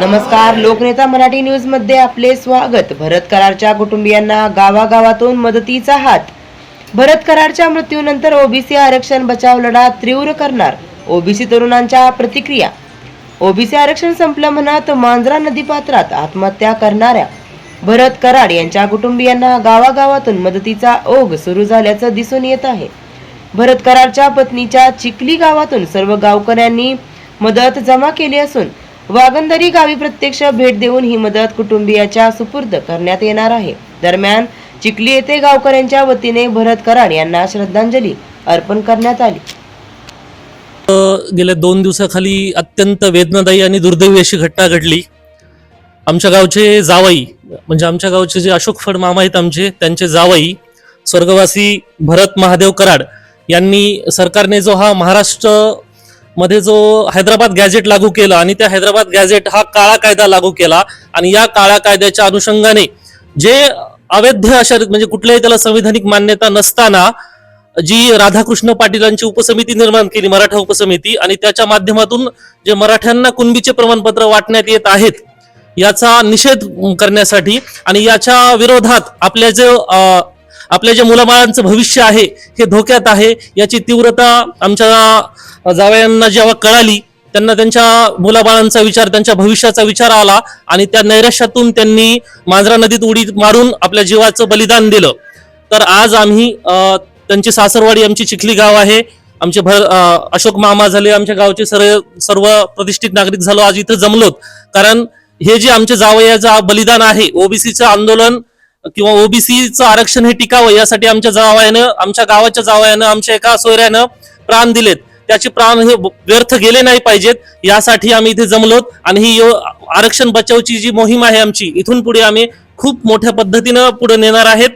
नमस्कार लोकनेता मराठी न्यूजमध्ये आपले स्वागत. भरत करारच्या कुटुंबियांना गावागावातून मदतीचा हात. भरत करारच्या मृत्यूनंतर ओबीसी आरक्षण बचाव लढा तीव्र करणार. ओबीसी तरुणांच्या प्रतिक्रिया. ओबीसी आरक्षण संपलं म्हणत मांजरा नदीपात्रात आत्महत्या करणाऱ्या. भरत कराड यांच्या कुटुंबियांना गावागावातून मदतीचा ओघ सुरू झाल्याचं दिसून येत आहे. भरत कराडच्या पत्नीच्या चिखली गावातून सर्व गावकऱ्यांनी मदत जमा केली असून वागंदरी गावी प्रत्यक्ष भेट देऊन ही मदत कुटुंबियाच्या सुपूर्द करण्यात येणार आहे. दरम्यान चिखली येथे गावकऱ्यांच्या वतीने भरत कराड यांना श्रद्धांजली अर्पण करण्यात आली. गेल्या दोन दिवसाखाली अत्यंत वेदनादायी आणि दुर्दैवी अशी घटना घडली. आमच्या गावचे जावई म्हणजे आमच्या गावचे जे अशोक फड मामा आहेत आमचे त्यांचे जावई स्वर्गवासी भरत महादेव कराड यांनी सरकारने जो हा महाराष्ट्रमध्ये जो हैदराबाद गॅझेट लागू केला आणि त्या हैदराबाद गॅजेट हा काळा कायदा लागू केला आणि या काळा कायद्याच्या अनुषंगाने जे अवैध अशा म्हणजे कुठल्याही त्याला संविधानिक मान्यता नसताना जी राधाकृष्ण पाटीलांची उपसमिती निर्माण केली मराठा उपसमिती आणि त्याच्या माध्यमातून जे मराठ्यांना कुणबीचे प्रमाणपत्र वाटण्यात येत आहेत याचा निषेध करण्यासाठी आणि याच्या विरोधात आपल्या जे आपल्या जे मुलाबाळांचं भविष्य आहे हे धोक्यात आहे याची तीव्रता आमच्या जावयांना जेव्हा कळाली त्यांना त्यांच्या मुलाबाळांचा विचार त्यांच्या भविष्याचा विचार आला आणि त्या नैराश्यातून त्यांनी मांजरा नदीत उडी मारून आपल्या जीवाचं बलिदान दिलं. तर आज आम्ही त्यांची सासरवाडी आमची चिखली गाव आहे. आमचे भर अशोक मामा झाले आमच्या गावचे सर्व सर्व प्रतिष्ठित नागरिक झालो. आज इथं जमलोत. कारण हे जे आमचे जावयाचं बलिदान आहे ओबीसीचं आंदोलन किंवा ओबीसीचं आरक्षण हे टिकावं यासाठी आमच्या जावयानं आमच्या गावाच्या जावयानं आमच्या एका सोयऱ्यानं प्राण दिलेत. त्याचे प्राण हे व्यर्थ गेले नाही पाहिजेत यासाठी आम्ही इथे जमलोत. आणि ही यो- आरक्षण बचावची जी मोहीम आहे आमची इथून पुढे आम्ही खूप मोठ्या पद्धतीनं पुढे नेणार आहेत.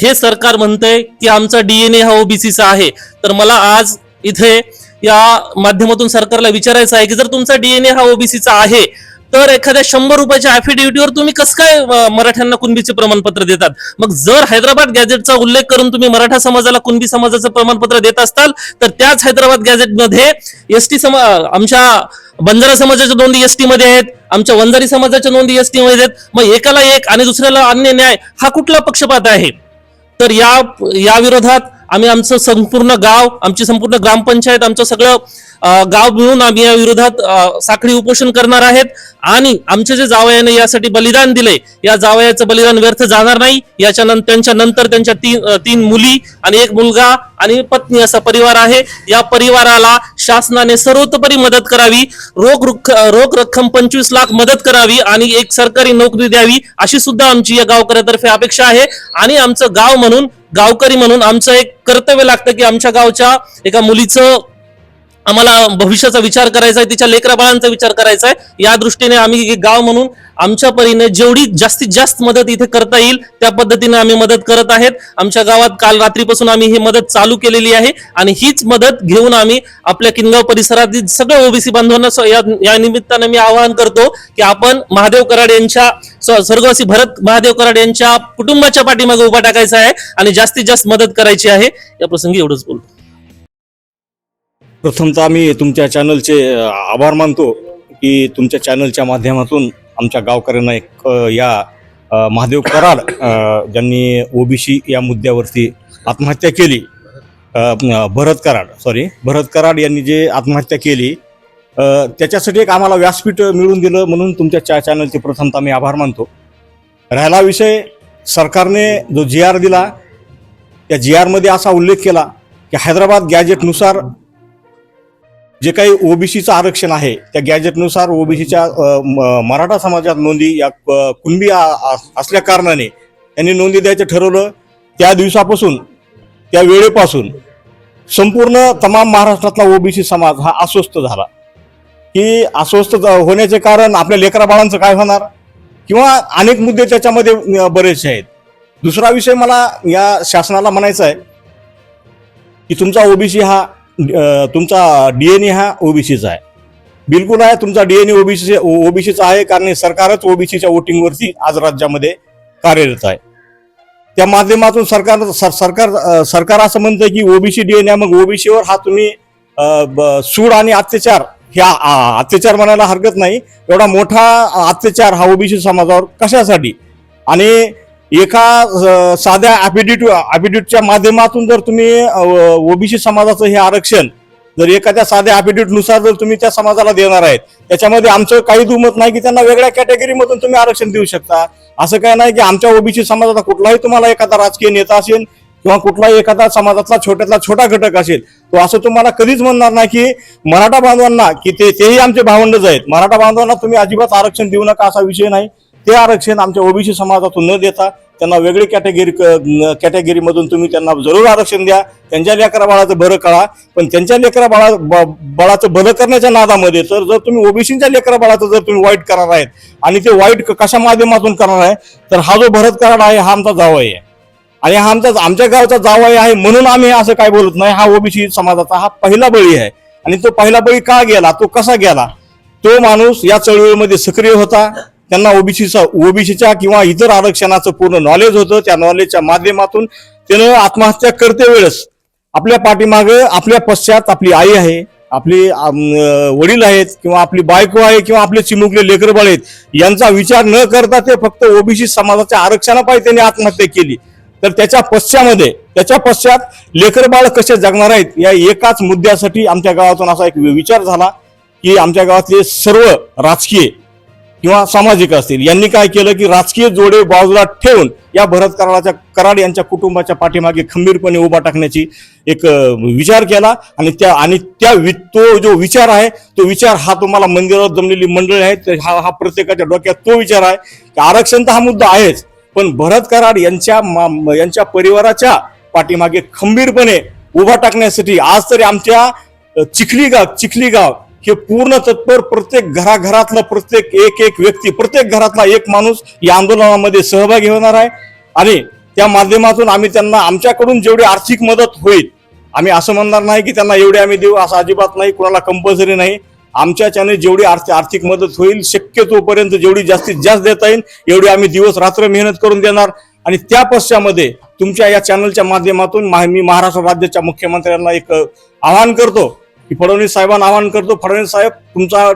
हे सरकार म्हणतंय की आमचा डीएनए हा ओबीसीचा आहे. तर मला आज इथे या माध्यमातून सरकारला विचारायचं आहे की जर तुमचा डीएनए हा ओबीसीचा आहे तर एखाद्या शंभर रुपयाच्या ऍफिडेव्हिटीवर तुम्ही कसं काय मराठ्यांना कुणबीचे प्रमाणपत्र देतात? मग जर हैदराबाद गॅजेटचा उल्लेख करून तुम्ही मराठा समाजाला कुणबी समाजाचं प्रमाणपत्र देत असताल तर त्याच हैदराबाद गॅजेटमध्ये एसटी समा आमच्या बंजारा समाजाच्या नोंदी एसटी मध्ये आहेत आमच्या वंजारी समाजाच्या नोंदी एसटी मध्ये आहेत मग एकाला एक आणि दुसऱ्याला अन्य न्याय हा कुठला पक्षपात आहे? तर या या विरोधात आम्ही आमचं संपूर्ण गाव आमची संपूर्ण ग्रामपंचायत आमचं सगळं गाव मिळून आम्ही या विरोधात साखळी उपोषण करणार आहेत. आणि आमचे जे जावयाने यासाठी बलिदान दिले या जावयाचं बलिदान व्यर्थ जाणार नाही. याच्या नंतर त्यांच्या नंतर त्यांच्या तीन तीन मुली आणि एक मुलगा आणि पत्नी असा परिवार आहे. या परिवाराला शासनाने सर्वतोपरी मदत करावी रोख रुख- रोख रक्कम पंचवीस लाख मदत करावी आणि एक सरकारी नोकरी द्यावी अशी सुद्धा आमची या गावकऱ्यातर्फे अपेक्षा आहे. आणि आमचं गाव म्हणून गावकरी म्हणून आमचं एक कर्तव्य लागतं की आमच्या गावच्या एका मुलीचं आम्हाला भविष्याचा विचार करायचा आहे तिच्या लेकरा बाळांचा विचार करायचा आहे. या दृष्टीने आम्ही एक गाव म्हणून आमच्या परीने जेवढी जास्तीत जास्त मदत इथे करता येईल त्या पद्धतीने आम्ही मदत करत आहेत. आमच्या गावात काल रात्रीपासून आम्ही ही मदत चालू केलेली आहे आणि हीच मदत घेऊन आम्ही आपल्या किनगाव परिसरातील सगळ्या ओबीसी बांधवांना या निमित्ताने मी आवाहन करतो की आपण महादेव कराड यांच्या स्वर्गवासी भरत महादेव कराड यांच्या कुटुंबाच्या पाठीमागे उभा टाकायचा आहे आणि जास्तीत जास्त मदत करायची आहे. या प्रसंगी एवढंच बोलतो. प्रथमतः आम्ही तुमच्या चॅनलचे आभार मानतो की तुमच्या चॅनलच्या माध्यमातून आमच्या गावकऱ्यांना एक या महादेव कराड ज्यांनी ओबीसी या मुद्द्यावरती आत्महत्या केली भरत कराड सॉरी भरत कराड यांनी जे आत्महत्या केली त्याच्यासाठी एक आम्हाला व्यासपीठ मिळून दिलं म्हणून तुमच्या च्या चॅनलचे प्रथमतः आम्ही आभार मानतो. राहिला विषय सरकारने जो जी आर दिला त्या जी आरमध्ये असा उल्लेख केला की हैदराबाद गॅजेटनुसार जे काही ओबीसीचं आरक्षण आहे त्या गॅजेटनुसार ओबीसीच्या मराठा समाजात नोंदी या कुणबी असल्या कारणाने त्यांनी नोंदी द्यायचं ठरवलं त्या दिवसापासून त्या वेळेपासून संपूर्ण तमाम महाराष्ट्रातला ओबीसी समाज हा अस्वस्थ झाला. की अस्वस्थ होण्याचे कारण आपल्या लेकरा बाळांचं काय होणार? किंवा अनेक मुद्दे त्याच्यामध्ये बरेचसे आहेत. दुसरा विषय मला या शासनाला म्हणायचा आहे की तुमचा ओबीसी हा तुमचा डी एन ए हा ओबीसीचा आहे. बिलकुल आहे तुमचा डी एन ए ओबीसी ओबीसीचा आहे कारण सरकारच ओबीसीच्या वोटिंगवरती आज राज्यामध्ये कार्यरत आहे. त्या माध्यमातून सरकार सर- सरकार सरकार असं म्हणतं की ओबीसी ए मग ओबीसीवर हा तुम्ही ब- सूड आणि अत्याचार ह्या अत्याचार म्हणायला हरकत नाही. एवढा मोठा अत्याचार हा ओबीसी समाजावर कशासाठी? आणि एका साध्या ॲफिडेट ॲफिडेटच्या माध्यमातून जर तुम्ही ओबीसी समाजाचं हे आरक्षण जर एखाद्या साध्या affidavit जर तुम्ही त्या समाजाला देणार आहेत त्याच्यामध्ये आमचं काही दुमत नाही की त्यांना वेगळ्या कॅटेगरीमधून तुम्ही आरक्षण देऊ शकता. असं काय नाही की आमच्या ओबीसी समाजाचा कुठलाही तुम्हाला एखादा राजकीय नेता असेल किंवा कुठलाही एखादा समाजातला छोट्यातला छोटा घटक असेल तो असं तुम्हाला कधीच म्हणणार नाही की मराठा बांधवांना की ते तेही आमचे भावंडच आहेत. मराठा बांधवांना तुम्ही अजिबात आरक्षण देऊ नका असा विषय नाही. ते आरक्षण आमच्या ओबीसी समाजातून न देता त्यांना वेगळी कॅटेगरी कॅटेगरीमधून तुम्ही त्यांना जरूर आरक्षण द्या. त्यांच्या लेकरा बाळाचं बरं कळा. पण त्यांच्या लेकरा बाळा ब- बाळाचं भलं करण्याच्या नादामध्ये तर जर तुम्ही ओबीसीच्या लेकरा बाळाचं जर तुम्ही वाईट करणार आहेत आणि ते वाईट क- कशा माध्यमातून करणार आहे तर हा जो भरत कराड आहे हा आमचा जावई आहे. आणि हा आमचा आमच्या गावचा जावई आहे म्हणून आम्ही असं काय बोलत नाही. हा ओबीसी समाजाचा हा पहिला बळी आहे. आणि तो पहिला बळी का गेला? तो कसा गेला? तो माणूस या चळवळीमध्ये सक्रिय होता. त्यांना ओबीसीचा ओबीसीच्या किंवा इतर आरक्षणाचं पूर्ण नॉलेज होतं. त्या नॉलेजच्या माध्यमातून त्यानं आत्महत्या करते वेळेस आपल्या पाठीमागे आपल्या पश्चात आपली आई आहे आपली वडील आहेत किंवा आपली बायको आहे किंवा आपले चिमुकले लेकरबाळ आहेत यांचा विचार न करता ते फक्त ओबीसी समाजाच्या आरक्षणापायी त्यांनी आत्महत्या केली. तर त्याच्या पश्चामध्ये त्याच्या पश्चात लेकरबाळ कसे जगणार आहेत या एकाच मुद्द्यासाठी आमच्या गावातून असा एक विचार झाला की आमच्या गावातले सर्व राजकीय किंवा सामाजिक असतील. यांनी काय केलं की राजकीय जोडे बाजूला ठेवून या भरत कराडाच्या कराड यांच्या कुटुंबाच्या पाठीमागे खंबीरपणे उभा टाकण्याची एक विचार केला. आणि त्या आणि त्या वि- तो जो विचार आहे तो विचार हा तुम्हाला मंदिरात जमलेली मंडळी आहे तर हा हा प्रत्येकाच्या डोक्यात तो विचार आहे की आरक्षण तर हा मुद्दा आहेच पण भरत कराड यांच्या मा- यांच्या परिवाराच्या पाठीमागे खंबीरपणे उभा टाकण्यासाठी आज तरी आमच्या चिखली गाव चिखली गाव हे पूर्ण तत्पर प्रत्येक घराघरातला प्रत्येक एक एक व्यक्ती प्रत्येक घरातला एक माणूस या आंदोलनामध्ये सहभागी होणार आहे. आणि त्या माध्यमातून आम्ही त्यांना आमच्याकडून जेवढी आर्थिक मदत होईल आम्ही असं म्हणणार नाही की त्यांना एवढे आम्ही देऊ असं अजिबात नाही कुणाला कंपल्सरी नाही. आमच्याच्याने जेवढी आर्थिक आर्थिक मदत होईल शक्यतोपर्यंत जेवढी जास्तीत जास्त देता येईल एवढी आम्ही दिवस रात्र मेहनत करून देणार. आणि त्या पश्चामध्ये तुमच्या या चॅनलच्या माध्यमातून मा- मी महाराष्ट्र राज्याच्या मुख्यमंत्र्यांना एक आवाहन करतो फडणवीस साहेबांना आवाहन करतो फडणवीस साहेब तुमचा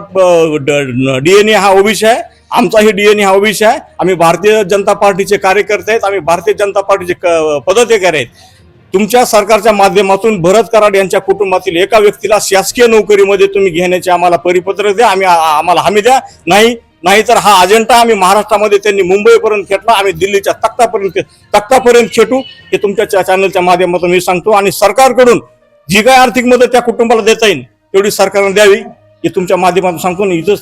डीएनए हा ओबीसी आहे आमचाही डीएनए हा ओबीसी आहे आम्ही भारतीय जनता पार्टीचे कार्यकर्ते आहेत आम्ही भारतीय जनता पार्टीचे क- पदाधिकारी आहेत. तुमच्या सरकारच्या माध्यमातून भरत कराड यांच्या कुटुंबातील एका व्यक्तीला शासकीय नोकरीमध्ये तुम्ही घेण्याचे आम्हाला परिपत्र द्या आम्ही आम्हाला हमी द्या. नाही नाही तर हा अजेंडा आम्ही महाराष्ट्रामध्ये त्यांनी मुंबईपर्यंत खेटला आम्ही दिल्लीच्या तख्तापर्यंत तख्तापर्यंत खेटू हे तुमच्या चॅनलच्या माध्यमातून मी सांगतो. आणि सरकारकडून जी काय आर्थिक मदत त्या कुटुंबाला देता येईल तेवढी सरकारने द्यावी हे तुमच्या माध्यमातून सांगतो ना इथंच